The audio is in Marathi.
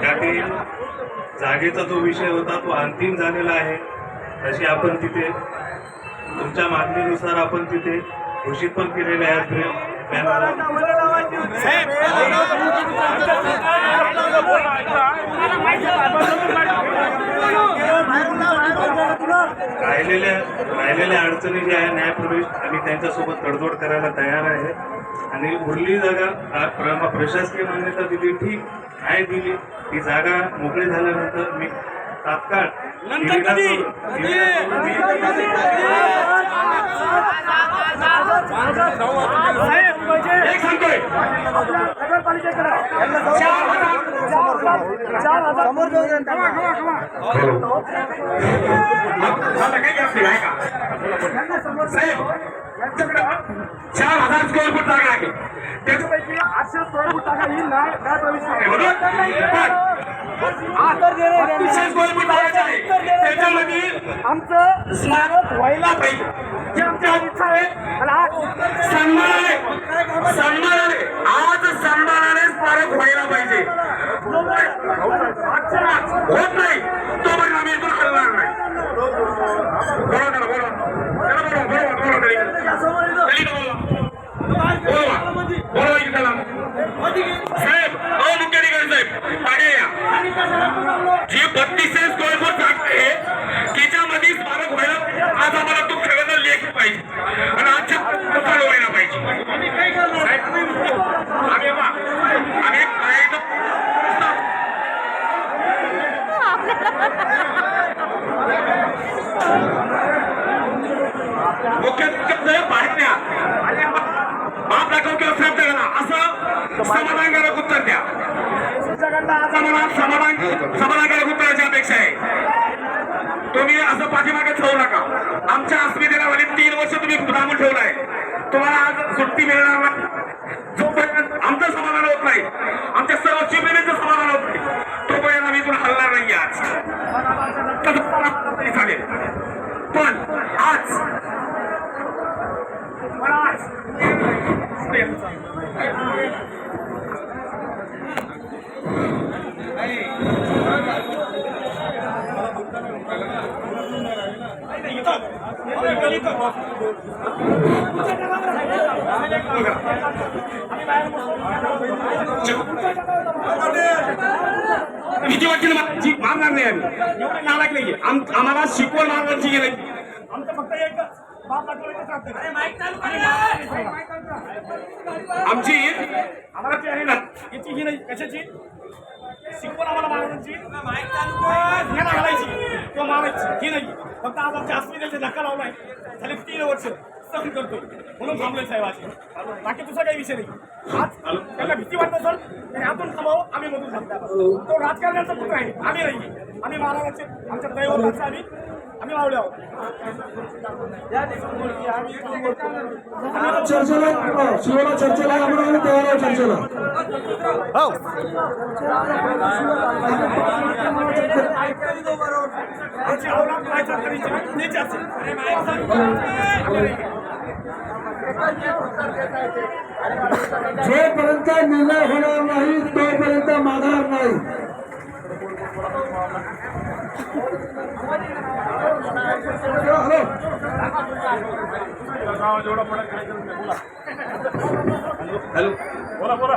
त्यातील जागेचा जो विषय होता तो अंतिम झालेला आहे. तशी आपण तिथे तुमच्या मागणीनुसार आपण तिथे घोषित पण केलेले आहेत. बॅनर राहिलेल्या राहिलेल्या अडचणी ज्या आहे न्यायप्रवेश आम्ही त्यांच्यासोबत तडजोड करायला तयार आहे. आणि उरली जागा प्रशासकीय मान्यता दिली ठीक आहे दिली. ती जागा मोकळी झाल्यानंतर मी तात्काळ निविदा मला काही असतील आहे का साहेब यांच्याकडे चार हजार स्क्वेअर फूट जागा आहे त्याच्यापैकी आठशे स्क्वेअर फूट जागा ही नाही काय प्रवेश आहे स्क्वेअर फूट जागा आहे त्याच्यामध्ये आमचं स्मारक व्हायला पाहिजे जे आमच्या आज इच्छा आहे आणि आज सन्मानाने सन्मानाने आज सन्मानाने स्मारक व्हायला पाहिजे होत नाही तोपर्यंत आम्ही इथून हलणार नाही बोला त्याला बोला त्याला बोला बोला बोला तरी तरी बोला बोला बोला इथे त्याला साहेब अहो मुख्याधिकारी साहेब. मागे या. जी बत्तीसशे स्क्वेअर फूट जागा आहे तिच्यामध्ये स्मारक व्हायला आज आम्हाला तो सगळ्यांना लेख पाहिजे. आणि आजच्या चालू व्हायला पाहिजे. आम्ही आम्ही मुख्य बाहेर द्या आणि बाप दाखव किंवा साहेब करा असं समाधानकारक उत्तर द्या. आज समाधान समाधानकारक उत्तराची अपेक्षा आहे. तुम्ही असं पाठीमागे ठेवू नका. आमच्या अस्मितेला वाली तीन वर्ष तुम्ही थांबून ठेवलाय. तुम्हाला आज सुट्टी मिळणार नाही. जोपर्यंत आमचं समाधान होत नाही आमच्या सर्व चिमणीचं समाधान होत नाही तोपर्यंत आम्ही इथून हलणार नाही आज. तसं चालेल. पण आज पण आज भीती वाटते ना जी मारणार नाही आम्ही एवढं नालायक नाही आम- आम्हाला शिकवण मारण्याची गेली आमचं फक्त एकच आमची आम्हाला ती आहे ना. याची ही नाही. कशाची? शिकवण आम्हाला ह्याला घालायची किंवा मारायची. ही नाही. फक्त आज आमच्या अस्मितेचे धक्का लावलाय. झाले तीन वर्ष सहन करतोय. म्हणून थांबलोय साहेब आज. बाकी दुसरा काही विषय नाही. आज त्यांना भीती वाटत असेल तरी आतून थांबावं आम्ही मधून थांबतो तो राजकारण्याचा पुत्र आहे. आम्ही नाही आम्ही महाराजांचे आमच्या दैवताचे आम्ही चर्चेला शिवला चर्चेला चर्चेला. असेल जोपर्यंत निर्णय होणार नाही तोपर्यंत मागणार नाही. हॅलो. बोला बोला